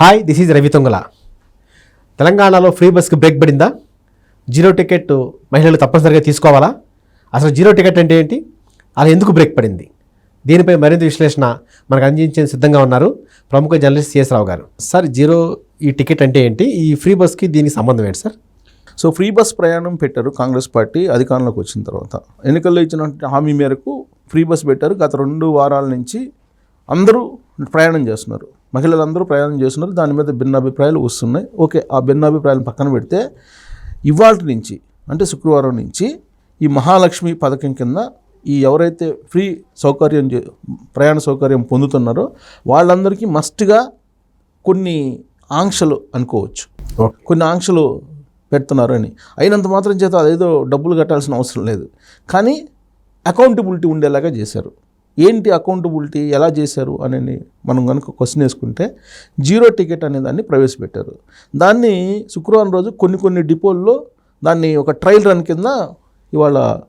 Hi this is Ravi Tongala. తెలంగాణలో free బస్కి break పడిందా? జీరో టికెట్ మహిళలు తప్పనిసరిగా తీసుకోవాలా? అసలు జీరో టికెట్ అంటే ఏంటి? అలా ఎందుకు బ్రేక్ పడింది? దీనిపై మరింత విశ్లేషణ మనకు అందించేందుకు సిద్ధంగా ఉన్నారు ప్రముఖ జర్నలిస్ట్ సిఎస్ రావు గారు. సార్ జీరో ఈ టికెట్ అంటే ఏంటి? ఈ ఫ్రీ బస్కి దీనికి సంబంధం ఏంటి సార్? సో ఫ్రీ బస్ ప్రయాణం పెట్టారు కాంగ్రెస్ పార్టీ అధికారంలోకి వచ్చిన తర్వాత. ఎన్నికల్లో ఇచ్చిన హామీ మేరకు ఫ్రీ బస్ పెట్టారు. గత రెండు వారాల నుంచి అందరూ ప్రయాణం చేస్తున్నారు. మహిళలందరూ ప్రయాణం చేస్తున్నారు. దాని మీద భిన్నాభిప్రాయాలు వస్తున్నాయి. ఓకే ఆ భిన్నాభిప్రాయాలను పక్కన పెడితే ఇవాళ నుంచి అంటే శుక్రవారం నుంచి ఈ మహాలక్ష్మి పథకం కింద ఈ ఎవరైతే ఫ్రీ సౌకర్యం చే- ప్రయాణ సౌకర్యం పొందుతున్నారో వాళ్ళందరికీ మస్ట్గా కొన్ని ఆంక్షలు అనుకోవచ్చు. కొన్ని ఆంక్షలు పెడుతున్నారు అని అయినంత మాత్రం చేత అదేదో డబ్బులు కట్టాల్సిన అవసరం లేదు. కానీ అకౌంటబిలిటీ ఉండేలాగా చేశారు. ఏంటి అకౌంటబిలిటీ ఎలా చేశారు అనేది మనం కనుక క్వశ్చన్ వేసుకుంటే జీరో టికెట్ అనే దాన్ని ప్రవేశపెట్టారు. దాన్ని శుక్రవారం రోజు కొన్ని కొన్ని డిపోల్లో దాన్ని ఒక ట్రయల్ రన్ కింద ఇవాళ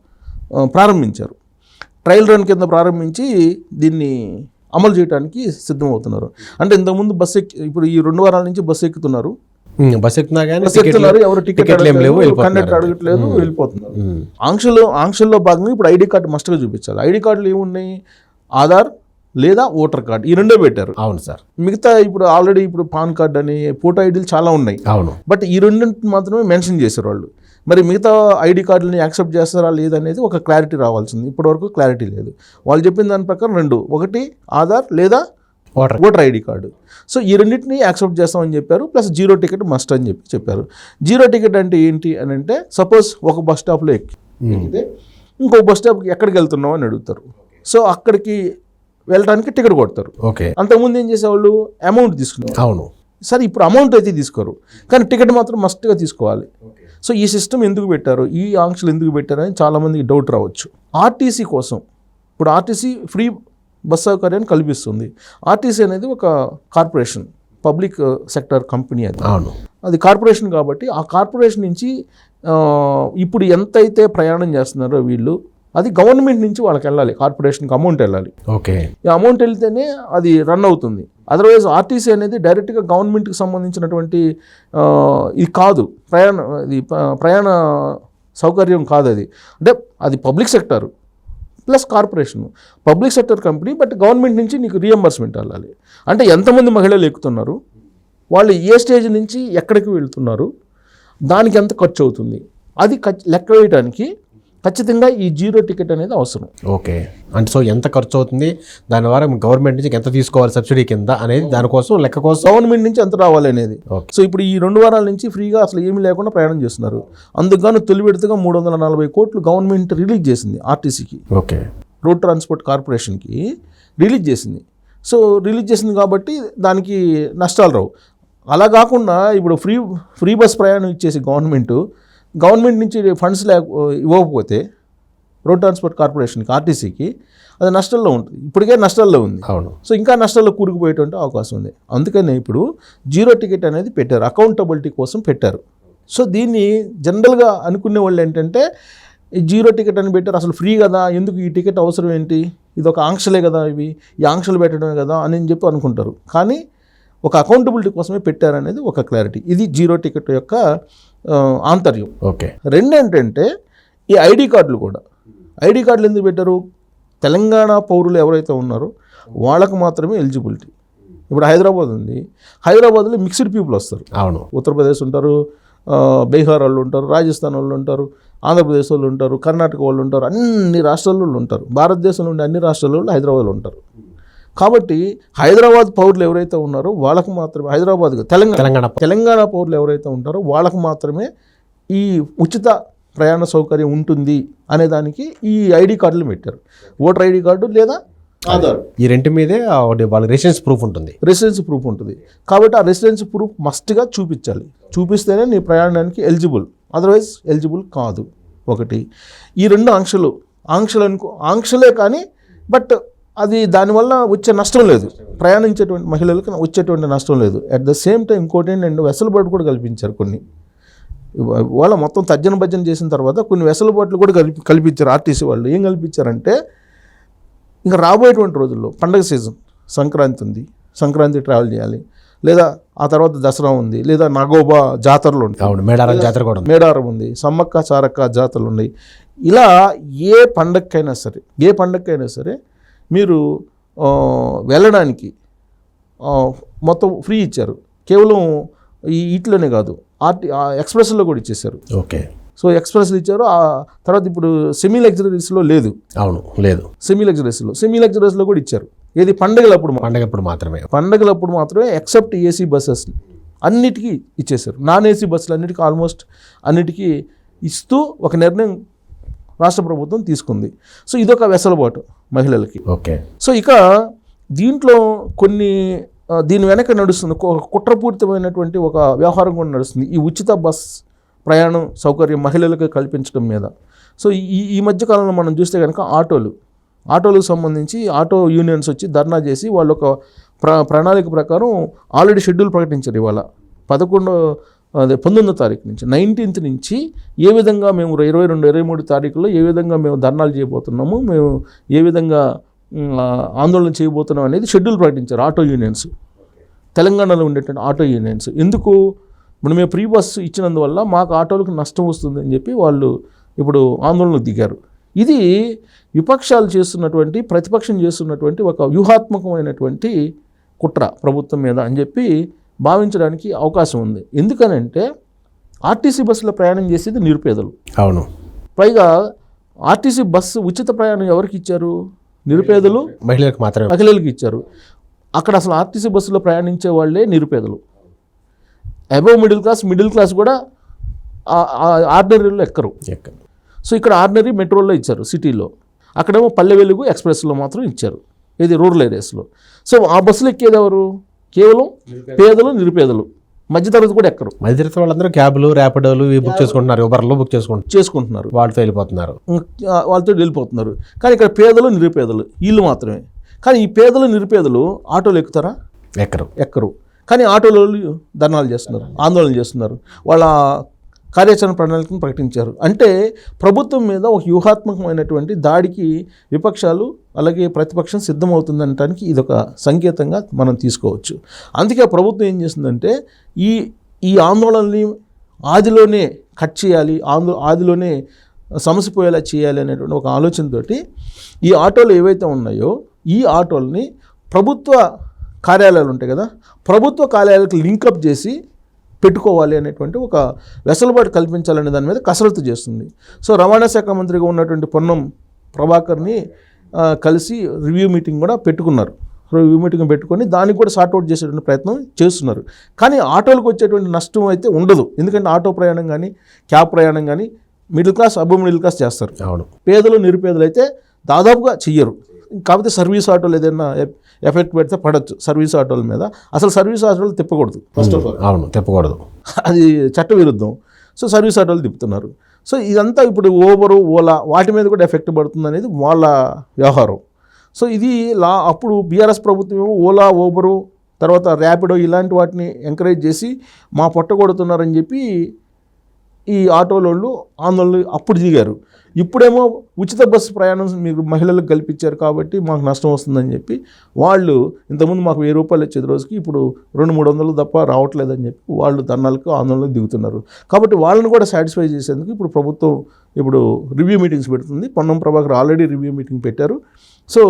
ప్రారంభించారు. ట్రయల్ రన్ కింద ప్రారంభించి దీన్ని అమలు చేయడానికి సిద్ధమవుతున్నారు. అంటే ఇంతకుముందు బస్సు ఎక్కి ఇప్పుడు ఈ రెండు వారాల నుంచి బస్సు ఎక్కుతున్నారు. బస్ ఎక్కుతున్నా కానీ బస్సు ఎక్కుతున్నారు ఎవరు టికెట్ ఏం లేవు కండక్టర్ అడగట్లేదు వెళ్ళిపోతున్నారు. ఆంక్షలు ఆంక్షల్లో భాగంగా ఇప్పుడు ఐడి కార్డు మస్ట్గా చూపించాలి. ఐడి కార్డులు ఏమున్నాయి? ఆధార్ లేదా ఓటర్ కార్డు? ఈ రెండో పెట్టారు. అవును సార్. మిగతా ఇప్పుడు ఆల్రెడీ ఇప్పుడు పాన్ కార్డు అని ఫోటో ఐడీలు చాలా ఉన్నాయి. అవును. బట్ ఈ రెండింటిని మాత్రమే మెన్షన్ చేశారు వాళ్ళు. మరి మిగతా ఐడి కార్డులని యాక్సెప్ట్ చేస్తారా లేదనేది ఒక క్లారిటీ రావాల్సింది. ఇప్పటివరకు క్లారిటీ లేదు. వాళ్ళు చెప్పిన దాని ప్రకారం రెండు. ఒకటి ఆధార్ లేదా voter voter ID card. So ఈ రెండింటిని యాక్సెప్ట్ చేస్తామని చెప్పారు. ప్లస్ జీరో టికెట్ మస్ట్ అని చెప్పి చెప్పారు. జీరో టికెట్ అంటే ఏంటి అని అంటే సపోజ్ ఒక బస్ స్టాప్లో ఎక్కి ఎక్కితే ఇంకో బస్ స్టాప్కి ఎక్కడికి వెళ్తున్నావు అని అడుగుతారు. సో అక్కడికి వెళ్ళడానికి టికెట్ కొడతారు. ఓకే. అంతకుముందు ఏం చేసేవాళ్ళు? అమౌంట్ తీసుకునేవాళ్ళు అవును. సరే ఇప్పుడు అమౌంట్ అయితే తీసుకోరు. కానీ టికెట్ మాత్రం మస్ట్గా తీసుకోవాలి. సో ఈ సిస్టమ్ ఎందుకు పెట్టారు? ఈ ఆంక్షలు ఎందుకు పెట్టారు అని చాలామందికి డౌట్ రావచ్చు. ఆర్టీసీ కోసం ఇప్పుడు ఆర్టీసీ ఫ్రీ బస్ సౌకర్యాన్ని కల్పిస్తుంది. ఆర్టీసీ అనేది ఒక కార్పొరేషన్ పబ్లిక్ సెక్టర్ కంపెనీ అది. అవును. అది కార్పొరేషన్ కాబట్టి ఆ కార్పొరేషన్ నుంచి ఆ, ఇప్పుడు ఎంతైతే ప్రయాణం చేస్తున్నారో వీళ్ళు అది గవర్నమెంట్ నుంచి వాళ్ళకి వెళ్ళాలి. కార్పొరేషన్కి అమౌంట్ వెళ్ళాలి. ఓకే. ఈ అమౌంట్ వెళ్తేనే అది రన్ అవుతుంది. అదర్వైజ్ ఆర్టీసీ అనేది డైరెక్ట్గా గవర్నమెంట్కి సంబంధించినటువంటి ఆ, ఇది కాదు. ప్రయాణ ఇది ప్రయాణ సౌకర్యం కాదు అది. అంటే అది public sector. Plus corporation public sector company but government నుంచి నీకు రియంబర్స్మెంట్ వెళ్ళాలి. అంటే ఎంతమంది మహిళలు ఎక్కుతున్నారు? వాళ్ళు ఏ స్టేజ్ నుంచి ఎక్కడికి వెళ్తున్నారు? దానికి ఎంత ఖర్చు అవుతుంది? అది ఖర్చు లెక్క వేయడానికి ఖచ్చితంగా ఈ జీరో టికెట్ అనేది అవసరం. ఓకే. అంటే సో ఎంత ఖర్చు అవుతుంది? దాని ద్వారా గవర్నమెంట్ నుంచి ఎంత తీసుకోవాలి సబ్సిడీ కింద అనేది దానికోసం లెక్క కోసం? గవర్నమెంట్ నుంచి ఎంత రావాలి అనేది. సో ఇప్పుడు ఈ రెండు వారాల నుంచి ఫ్రీగా అసలు ఏమీ లేకుండా ప్రయాణం చేస్తున్నారు. అందుకు తొలి విడతగా మూడు వందల నలభై కోట్లు గవర్నమెంట్ రిలీజ్ చేసింది ఆర్టీసీకి. ఓకే. రోడ్ ట్రాన్స్పోర్ట్ కార్పొరేషన్కి రిలీజ్ చేసింది. సో రిలీజ్ చేసింది కాబట్టి దానికి నష్టాలు రావు. అలా కాకుండా ఇప్పుడు ఫ్రీ ఫ్రీ బస్ ప్రయాణం ఇచ్చేసి గవర్నమెంట్ గవర్నమెంట్ నుంచి ఫండ్స్ లేక ఇవ్వకపోతే రోడ్ ట్రాన్స్పోర్ట్ కార్పొరేషన్కి ఆర్టీసీకి అది నష్టాల్లో ఉంటుంది ఇప్పటికే నష్టాల్లో ఉంది. అవును. సో ఇంకా నష్టాల్లో కూరుకుపోయేటువంటి అవకాశం ఉంది. అందుకనే ఇప్పుడు జీరో టికెట్ అనేది పెట్టారు. అకౌంటబిలిటీ కోసం పెట్టారు. సో దీన్ని జనరల్గా అనుకునే వాళ్ళు ఏంటంటే ఈ జీరో టికెట్ అని పెట్టారు. అసలు ఫ్రీ కదా. ఎందుకు ఈ టికెట్ అవసరం ఏంటి? ఇది ఒక ఆంక్షలే కదా ఇవి. ఈ ఆంక్షలు పెట్టడమే కదా అని చెప్పి అనుకుంటారు. కానీ ఒక అకౌంటబిలిటీ కోసమే పెట్టారనేది ఒక క్లారిటీ. ఇది జీరో టికెట్ యొక్క ఆంతర్యం. ఓకే. రెండు ఏంటంటే ఈ ఐడి కార్డులు కూడా. ఐడి కార్డులు ఎందుకు పెట్టారు? తెలంగాణ పౌరులు ఎవరైతే ఉన్నారో వాళ్ళకు మాత్రమే ఎలిజిబిలిటీ. ఇప్పుడు హైదరాబాద్ ఉంది. హైదరాబాద్లో మిక్స్డ్ పీపుల్ వస్తారు. అవును. ఉత్తరప్రదేశ్ ఉంటారు బీహార్ వాళ్ళు ఉంటారు రాజస్థాన్ వాళ్ళు ఉంటారు ఆంధ్రప్రదేశ్ వాళ్ళు ఉంటారు కర్ణాటక వాళ్ళు ఉంటారు అన్ని రాష్ట్రాల వాళ్ళు ఉంటారు. భారతదేశంలో ఉండే అన్ని రాష్ట్రాల వాళ్ళు హైదరాబాద్లో ఉంటారు. కాబట్టి హైదరాబాద్ పౌరులు ఎవరైతే ఉన్నారో వాళ్ళకు మాత్రమే హైదరాబాద్ తెలంగాణ. తెలంగాణ తెలంగాణ పౌరులు ఎవరైతే ఉంటారో వాళ్ళకు మాత్రమే ఈ ఉచిత ప్రయాణ సౌకర్యం ఉంటుంది అనే దానికి ఈ ఐడి కార్డులు పెట్టారు. ఓటర్ ఐడి కార్డు లేదా ఆధార్. ఈ రెంటి మీదే వాళ్ళ రెసిడెన్స్ ప్రూఫ్ ఉంటుంది. రెసిడెన్స్ ప్రూఫ్ ఉంటుంది. కాబట్టి ఆ రెసిడెన్స్ ప్రూఫ్ మస్ట్గా చూపించాలి. చూపిస్తేనే నీ ప్రయాణానికి ఎలిజిబుల్ అదర్వైజ్ ఎలిజిబుల్ కాదు. ఒకటి. ఈ రెండు ఆంక్షలు. ఆంక్షలు అనుకో ఆంక్షలే కానీ బట్ అది దానివల్ల వచ్చే నష్టం లేదు. ప్రయాణించేటువంటి మహిళలకు వచ్చేటువంటి నష్టం లేదు. అట్ ద సేమ్ టైం ఇంకోటి ఏంటంటే వెసలుబాటు కూడా కల్పించారు కొన్ని. వాళ్ళ మొత్తం తర్జన భర్జన చేసిన తర్వాత కొన్ని వెసలుబాట్లు కూడా కల్పి కల్పించారు ఆర్టీసీ వాళ్ళు. ఏం కల్పించారంటే ఇంకా రాబోయేటువంటి రోజుల్లో పండగ సీజన్ సంక్రాంతి ఉంది. సంక్రాంతి ట్రావెల్ చేయాలి. లేదా ఆ తర్వాత దసరా ఉంది. లేదా నాగోబా జాతరలు ఉంటాయి. మేడారం జాతర కూడా ఉంది. మేడారం ఉంది. సమ్మక్క సారక్క జాతరలు ఉన్నాయి. ఇలా ఏ పండగకైనా సరే ఏ పండగకైనా సరే మీరు వెళ్ళడానికి మొత్తం ఫ్రీ ఇచ్చారు. కేవలం ఈ వీటిలోనే కాదు. ఆర్టీ ఆ ఎక్స్ప్రెస్లో కూడా ఇచ్చేశారు. ఓకే. సో ఎక్స్ప్రెస్లు ఇచ్చారు. ఆ తర్వాత ఇప్పుడు సెమీ లగ్జరీస్లో లేదు. అవును లేదు. సెమీ లగ్జరీస్లో సెమీ లగ్జరీస్లో కూడా ఇచ్చారు. ఏది పండగలప్పుడు పండగప్పుడు మాత్రమే. పండగలప్పుడు మాత్రమే ఎక్సెప్ట్ ఏసీ బస్సెస్ అన్నిటికీ ఇచ్చేశారు. నాన్ ఏసీ బస్సులు అన్నిటికీ ఆల్మోస్ట్ అన్నిటికీ ఇస్తూ ఒక నిర్ణయం రాష్ట్ర ప్రభుత్వం తీసుకుంది. సో ఇదొక వెసలుబాటు. మహిళలకి. ఓకే. సో ఇక దీంట్లో కొన్ని దీని వెనక నడుస్తుంది. ఒక కుట్రపూరితమైనటువంటి ఒక వ్యవహారం కూడా నడుస్తుంది. ఈ ఉచిత బస్ ప్రయాణం సౌకర్యం మహిళలకు కల్పించడం మీద. సో ఈ ఈ మధ్య కాలంలో మనం చూస్తే కనుక ఆటోలు ఆటోలకు సంబంధించి ఆటో యూనియన్స్ వచ్చి ధర్నా చేసి వాళ్ళు ఒక ప్ర ప్రణాళిక ప్రకారం ఆల్రెడీ షెడ్యూల్ ప్రకటించారు ఇవాళ. పదకొండో అదే పంతొమ్మిదో తారీఖు నుంచి నైన్టీన్త్ నుంచి ఏ విధంగా మేము ఇరవై రెండు ఇరవై మూడు తారీఖులో ఏ విధంగా మేము ధర్నాలు చేయబోతున్నాము మేము ఏ విధంగా ఆందోళన చేయబోతున్నాం అనేది షెడ్యూల్ ప్రకటించారు ఆటో యూనియన్స్. తెలంగాణలో ఉండేటువంటి ఆటో యూనియన్స్. ఎందుకు? ఇప్పుడు మేము ప్రీ బస్ ఇచ్చినందువల్ల మాకు ఆటోలకు నష్టం వస్తుంది అని చెప్పి వాళ్ళు ఇప్పుడు ఆందోళనకు దిగారు. ఇది విపక్షాలు చేస్తున్నటువంటి ప్రతిపక్షం చేస్తున్నటువంటి ఒక వ్యూహాత్మకమైనటువంటి కుట్ర ప్రభుత్వం మీద అని చెప్పి భావించడానికి అవకాశం ఉంది. ఎందుకనంటే ఆర్టీసీ బస్సులో ప్రయాణం చేసేది నిరుపేదలు. అవును. పైగా ఆర్టీసీ బస్సు ఉచిత ప్రయాణం ఎవరికి ఇచ్చారు? నిరుపేదలు? మహిళలకు మాత్రమే. మహిళలకు ఇచ్చారు. అక్కడ అసలు ఆర్టీసీ బస్సులో ప్రయాణించే వాళ్ళే నిరుపేదలు. Above middle class middle class కూడా ఆర్డినరీలో ఎక్కరు. ఎక్క- సో ఇక్కడ ఆర్డినరీ మెట్రోలో ఇచ్చారు సిటీలో. అక్కడేమో పల్లె వెలుగు ఎక్స్ప్రెస్లో మాత్రం ఇచ్చారు. ఇది రూరల్ ఏరియాస్లో. సో ఆ బస్సులు ఎక్కేది ఎవరు? కేవలం పేదలు నిరుపేదలు. మధ్యతరగతి కూడా ఎక్కరు. మధ్యతరగతి వాళ్ళందరూ క్యాబ్లు ర్యాపిడోలు ఇవి బుక్ చేసుకుంటున్నారు ఉబర్లో బుక్ చేసుకుంటున్నారు. చేసుకుంటున్నారు. వాళ్ళతో వెళ్ళిపోతున్నారు. వాళ్ళతో వెళ్ళిపోతున్నారు. కానీ ఇక్కడ పేదలు నిరుపేదలు వీళ్ళు మాత్రమే. కానీ ఈ పేదలు నిరుపేదలు ఆటోలు ఎక్కుతారా? ఎక్కరు. ఎక్కరు. కానీ ఆటోలో ధర్నాలు చేస్తున్నారు ఆందోళన చేస్తున్నారు. వాళ్ళ కార్యాచరణ ప్రణాళికను ప్రకటించారు. అంటే ప్రభుత్వం మీద ఒక వ్యూహాత్మకమైనటువంటి దాడికి విపక్షాలు అలాగే ప్రతిపక్షం సిద్ధమవుతుందనటానికి ఇది ఒక సంకేతంగా మనం తీసుకోవచ్చు. అందుకే ప్రభుత్వం ఏం చేస్తుందంటే ఈ ఈ ఆందోళనని ఆదిలోనే కట్ చేయాలి ఆందో ఆదిలోనే సమసిపోయేలా చేయాలి అనేటువంటి ఒక ఆలోచనతోటి ఈ ఆటోలు ఏవైతే ఉన్నాయో ఈ ఆటోల్ని ప్రభుత్వ కార్యాలయాలు ఉంటాయి కదా ప్రభుత్వ కార్యాలయాలకు లింకప్ చేసి పెట్టుకోవాలి అనేటువంటి ఒక వెసులుబాటు కల్పించాలనే దాని మీద కసరత్తు చేస్తుంది. సో రవాణా శాఖ మంత్రిగా ఉన్నటువంటి పొన్నం ప్రభాకర్ని కలిసి రివ్యూ మీటింగ్ కూడా పెట్టుకున్నారు. రివ్యూ మీటింగ్ పెట్టుకొని దానికి కూడా సార్ట్అవుట్ చేసేటువంటి ప్రయత్నం చేస్తున్నారు. కానీ ఆటోలకు వచ్చేటువంటి నష్టం అయితే ఉండదు. ఎందుకంటే ఆటో ప్రయాణం కానీ క్యాబ్ ప్రయాణం కానీ middle class above middle class చేస్తారు. అవును. పేదలు నిరుపేదలు అయితే దాదాపుగా చెయ్యరు. కాకపోతే సర్వీస్ ఆటోలు ఏదైనా ఎఫ్- ఎఫెక్ట్ పెడితే పడచ్చు సర్వీస్ ఆటోల మీద. అసలు సర్వీస్ ఆటోలు తిప్పకూడదు ఫస్ట్ ఆఫ్ ఆల్ అవును తిప్పకూడదు. అది చట్ట విరుద్ధం. సో సర్వీస్ ఆటోలు తిప్పుతున్నారు. సో ఇదంతా ఇప్పుడు ఓబరు ఓలా వాటి మీద కూడా ఎఫెక్ట్ పడుతుంది అనేది వాళ్ళ వ్యవహారం. సో ఇది లా అప్పుడు బీఆర్ఎస్ ప్రభుత్వం ఏమో ఓలా ఓబరు తర్వాత ర్యాపిడో ఇలాంటి వాటిని ఎంకరేజ్ చేసి మా పొట్ట కొడుతున్నారని చెప్పి ఈ ఆటోలోళ్ళు ఆందోళన అప్పుడు దిగారు. ఇప్పుడేమో ఉచిత బస్సు ప్రయాణం మీరు మహిళలకు కల్పించారు కాబట్టి మాకు నష్టం వస్తుందని చెప్పి వాళ్ళు ఇంతకుముందు మాకు వెయ్యి రూపాయలు వచ్చేది రోజుకి ఇప్పుడు రెండు మూడు వందలు తప్ప రావట్లేదని చెప్పి వాళ్ళు ధర్నాలకు ఆందోళనకు దిగుతున్నారు. కాబట్టి వాళ్ళని కూడా సాటిస్ఫై చేసేందుకు ఇప్పుడు ప్రభుత్వం ఇప్పుడు రివ్యూ మీటింగ్స్ పెడుతుంది. Ponnam Prabhakar already review meeting పెట్టారు. సో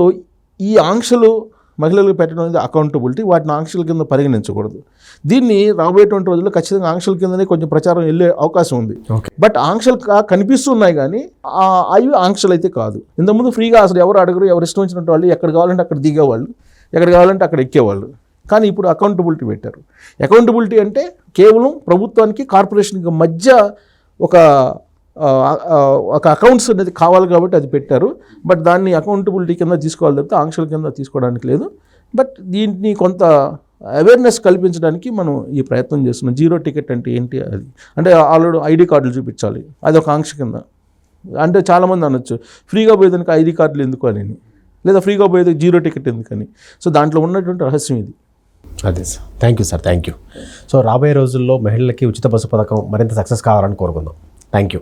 ఈ ఆంక్షలు మహిళలకు పెట్టడం అనేది అకౌంటబిలిటీ వాటిని ఆంక్షల కింద పరిగణించకూడదు. దీన్ని రాబోయేటువంటి రోజుల్లో ఖచ్చితంగా ఆంక్షల కిందనే కొంచెం ప్రచారం వెళ్ళే అవకాశం ఉంది. బట్ ఆంక్షలు కనిపిస్తున్నాయి కానీ ఆ, అవి ఆంక్షలు అయితే కాదు. ఇంతకుముందు ఫ్రీగా అసలు ఎవరు అడగరు ఎవరు ఇష్టం వచ్చినట్టు వాళ్ళు ఎక్కడ కావాలంటే అక్కడ దిగేవాళ్ళు ఎక్కడ కావాలంటే అక్కడ ఎక్కేవాళ్ళు. కానీ ఇప్పుడు అకౌంటబిలిటీ పెట్టారు. అకౌంటబిలిటీ అంటే కేవలం ప్రభుత్వానికి కార్పొరేషన్కి మధ్య ఒక ఒక అకౌంట్స్ అనేది కావాలి కాబట్టి అది పెట్టారు. బట్ దాన్ని అకౌంటబిలిటీ కింద తీసుకోవాలి తప్పితే ఆంక్షల కింద తీసుకోవడానికి లేదు. బట్ దీన్ని కొంత అవేర్నెస్ కల్పించడానికి మనం ఈ ప్రయత్నం చేస్తున్నాం. జీరో టికెట్ అంటే ఏంటి అది? అంటే ఆల్రెడీ ఐడి కార్డులు చూపించాలి. అది ఒక ఆంక్ష కింద. అంటే చాలామంది అనొచ్చు ఫ్రీగా పోయేదానికి ఐడి కార్డులు ఎందుకు అని లేదా ఫ్రీగా పోయేది జీరో టికెట్ ఎందుకని సో దాంట్లో ఉన్నటువంటి రహస్యం ఇది. అదే sir. Thank you sir thank you so రాబోయే రోజుల్లో మహిళలకి ఉచిత బస్సు పథకం మరింత సక్సెస్ కావాలని కోరుకుందాం. Thank you